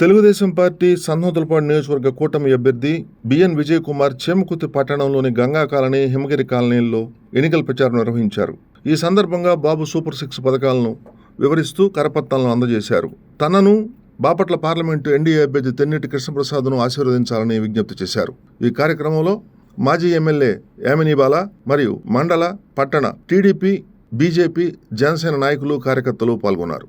Telugu Desam party సన్నోదలపాడు నియోజకవర్గ కూటమి అభ్యర్థి బిఎన్ విజయ్ కుమార్ చేమకుర్తి పట్టణంలోని గంగా కాలనీ హిమగిరి కాలనీల్లో ఎన్నికల ప్రచారం నిర్వహించారు. ఈ సందర్భంగా బాబు సూపర్ సిక్స్ పథకాలను వివరిస్తూ కరపత్రాలను అందజేశారు. తనను బాపట్ల పార్లమెంటు ఎన్డీఏ అభ్యర్థి తెన్నిటి కృష్ణప్రసాద్ను ఆశీర్వదించాలని విజ్ఞప్తి చేశారు. ఈ కార్యక్రమంలో మాజీ ఎమ్మెల్యే యామినీబాల మరియు మండల పట్టణ టీడీపీ బీజేపీ జనసేన నాయకులు కార్యకర్తలు పాల్గొన్నారు.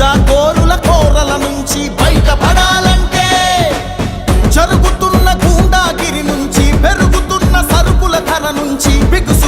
నుంచి కోరుల కోరల నుంచి బయటపడాలంటే జరుగుతున్న గుండాగిరి నుంచి పెరుగుతున్న సరుకుల ధర నుంచి బిగుసు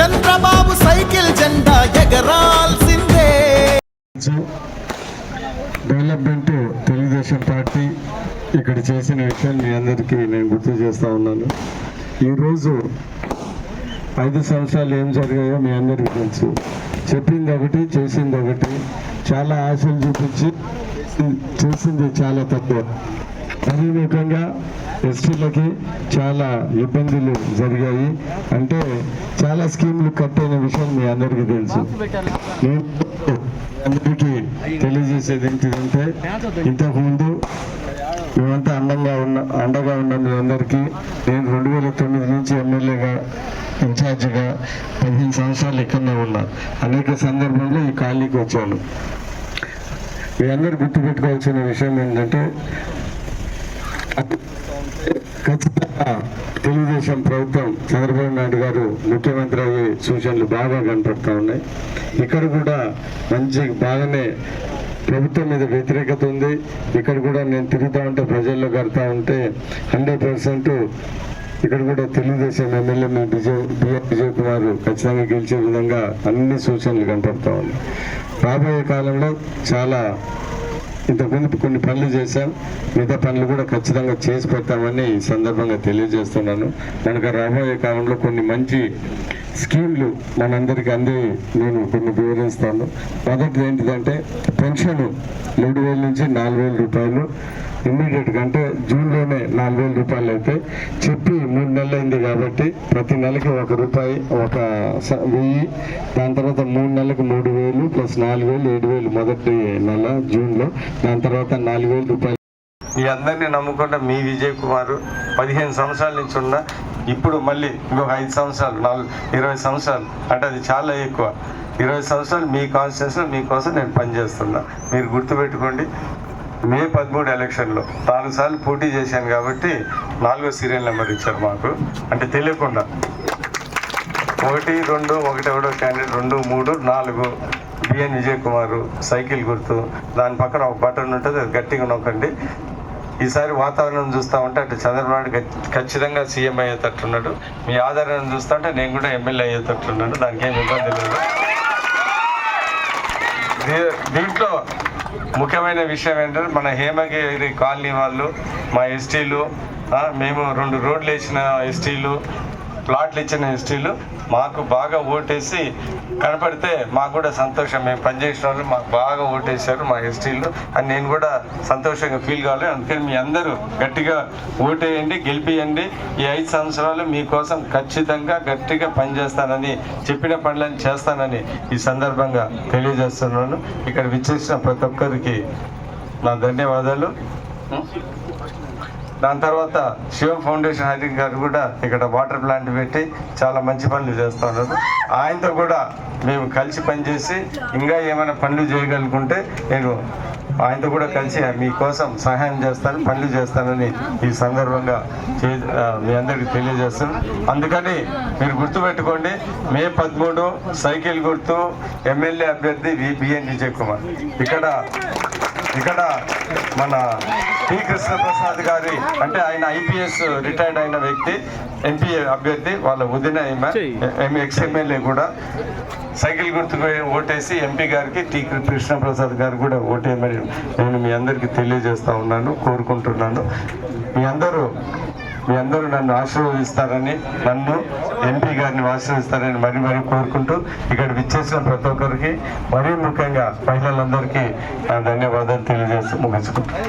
చంద్రబాబు సైకిల్ జెండా ఎగరాల్సిందే. డెవలప్మెంట్ తెలుగుదేశం పార్టీ ఇక్కడ చేసిన విషయాన్ని మీ అందరికీ నేను గుర్తు చేస్తూ ఉన్నాను. ఈరోజు ఐదు సంవత్సరాలు ఏం జరిగాయో మీ అందరికీ తెలుసు. చెప్పింది ఒకటి చేసింది ఒకటి. చాలా ఆశలు చూపించి చేసింది చాలా తక్కువ. అదే ముఖ్యంగా ఎస్టీలకి చాలా ఇబ్బందులు జరిగాయి. అంటే చాలా స్కీములు కట్ అయిన విషయం మీ అందరికీ తెలుసు. నేను అందరికీ తెలియజేసేది ఏంటిదంటే ఇంతకుముందు మేమంతా అండంగా ఉన్న అండగా ఉన్న మీ అందరికీ నేను రెండు వేల తొమ్మిది నుంచి ఎమ్మెల్యేగా ఇన్ఛార్జిగా పదిహేను సంవత్సరాలు ఇక్కడనే ఉన్నా. అనేక సందర్భంలో ఈ ఖాళీకి వచ్చాను. మీ అందరు గుర్తుపెట్టుకోవాల్సిన విషయం ఏంటంటే ఖచ్చితంగా తెలుగుదేశం ప్రభుత్వం చంద్రబాబు నాయుడు గారు ముఖ్యమంత్రి అయ్యే సూచనలు బాగా కనపడతా ఉన్నాయి. ఇక్కడ కూడా మంచి బాగానే ప్రభుత్వం మీద వ్యతిరేకత ఉంది. ఇక్కడ కూడా నేను తిరుగుతూ ఉంటే ప్రజల్లో కడతా ఉంటే హండ్రెడ్ పర్సెంట్ ఇక్కడ కూడా తెలుగుదేశం ఎమ్మెల్యే మీ విజయ్ బిఎన్ విజయ్ కుమార్ ఖచ్చితంగా గెలిచే విధంగా అన్ని సూచనలు కనపడతా ఉన్నాయి. రాబోయే కాలంలో చాలా ఇంతకుముందు కొన్ని పనులు చేశాం. మిగతా పనులు కూడా ఖచ్చితంగా చేసి పెడతామని ఈ సందర్భంగా తెలియజేస్తున్నాను. కనుక రాబోయే కాలంలో కొన్ని మంచి స్కీమ్లు మనందరికీ అంది నేను కొన్ని వివరిస్తాను. మొదటిది ఏంటిదంటే పెన్షన్ మూడు వేల నుంచి నాలుగు వేల రూపాయలు ఇమ్మీడియట్గా అంటే జూన్లోనే నాలుగు వేల రూపాయలు అయితే చెప్పి మూడు నెలలు అయింది కాబట్టి ప్రతి నెలకి ఒక రూపాయి ఒక వెయ్యి దాని తర్వాత మూడు నెలలకు మూడు వేలు ప్లస్ నాలుగు వేలు ఏడు వేలు మొదటి నెల జూన్లో దాని తర్వాత నాలుగు వేల రూపాయలు. మీ అందరినీ నమ్ముకున్న మీ విజయ్ కుమార్ పదిహేను సంవత్సరాల నుంచి ఉన్న ఇప్పుడు మళ్ళీ ఇంకొక ఐదు సంవత్సరాలు నాలుగు ఇరవై సంవత్సరాలు అంటే అది చాలా ఎక్కువ. ఇరవై సంవత్సరాలు మీ కాన్స్టిట్యూషన్ మీకోసం నేను పనిచేస్తున్నా. మీరు గుర్తుపెట్టుకోండి. మే పదమూడు ఎలక్షన్లో నాలుగు సార్లు పోటీ చేశాను కాబట్టి నాలుగో సీరియల్ నెంబర్ ఇచ్చారు మాకు. అంటే తెలియకుండా. ఒకటి రెండు ఒకటి ఒకటో క్యాండిడేట్ రెండు మూడు నాలుగు. బిఎన్ విజయ్ కుమార్ సైకిల్ గుర్తు. దాని పక్కన ఒక బటన్ ఉంటుంది అది గట్టిగా నొక్కండి. ఈసారి వాతావరణం చూస్తా ఉంటే అంటే చంద్రబాబు ఖచ్చితంగా సీఎం అయ్యేటట్టున్నాడు. మీ ఆధారాన్ని చూస్తా ఉంటే నేను కూడా ఎమ్మెల్యే అయ్యేటట్టున్నాను. దానికి ఏం ఇబ్బంది లేదు. దీ- దీంట్లో ముఖ్యమైన విషయం ఏంటంటే మన హేమగిరి కాలనీ వాళ్ళు మా ఎస్టీలు మేము రెండు రోడ్లు వేసిన ఎస్టీలు ప్లాట్లు ఇచ్చిన ఎస్టీలు మాకు బాగా ఓటేసి కనపడితే మాకు కూడా సంతోషం. మేము పనిచేసిన వాళ్ళు మాకు బాగా ఓటేశారు మా ఎస్టీలు అని నేను కూడా సంతోషంగా ఫీల్ కావాలి. అందుకని మీ అందరూ గట్టిగా ఓటేయండి గెలిపియండి. ఈ ఐదు సంవత్సరాలు మీకోసం ఖచ్చితంగా గట్టిగా పనిచేస్తానని చెప్పిన పనులను చేస్తానని ఈ సందర్భంగా తెలియజేస్తున్నాను. ఇక్కడ విచ్చేసిన ప్రతి ఒక్కరికి నా ధన్యవాదాలు. దాని తర్వాత శివం ఫౌండేషన్ హరి గారు కూడా ఇక్కడ వాటర్ ప్లాంట్ పెట్టి చాలా మంచి పనులు చేస్తూ ఉన్నారు ఆయనతో కూడా మేము కలిసి పనిచేసి ఇంకా ఏమైనా పనులు చేయగలుగుంటే నేను ఆయనతో కూడా కలిసి మీకోసం సహాయం చేస్తాను పనులు చేస్తానని ఈ సందర్భంగా చే మీ అందరికీ తెలియజేస్తాను. అందుకని మీరు గుర్తుపెట్టుకోండి మే పదమూడు సైకిల్ గుర్తు ఎమ్మెల్యే అభ్యర్థి వి బిఎన్ విజయ్ కుమార్. ఇక్కడ ఇక్కడ మన టి కృష్ణప్రసాద్ గారి అంటే ఆయన ఐపీఎస్ రిటైర్డ్ అయిన వ్యక్తి ఎంపీ అభ్యర్థి వాళ్ళ వదిన ఎక్స్ ఎమ్మెల్యే కూడా. సైకిల్ గుర్తుకు ఓటేసి ఎంపీ గారికి టి. కృష్ణప్రసాద్ గారు కూడా ఓటేయమని నేను మీ అందరికీ తెలియజేస్తా ఉన్నాను కోరుకుంటున్నాను. మీ అందరూ మీ అందరూ నన్ను ఆశీర్వదిస్తారని నన్ను ఎంపీ గారిని ఆశీర్వదిస్తారని మరీ మరీ కోరుకుంటూ ఇక్కడ విచ్చేసిన ప్రతి ఒక్కరికి మరీ ముఖ్యంగా మహిళలందరికీ ధన్యవాదాలు తెలియజేస్తూ ముగించుకుంటాను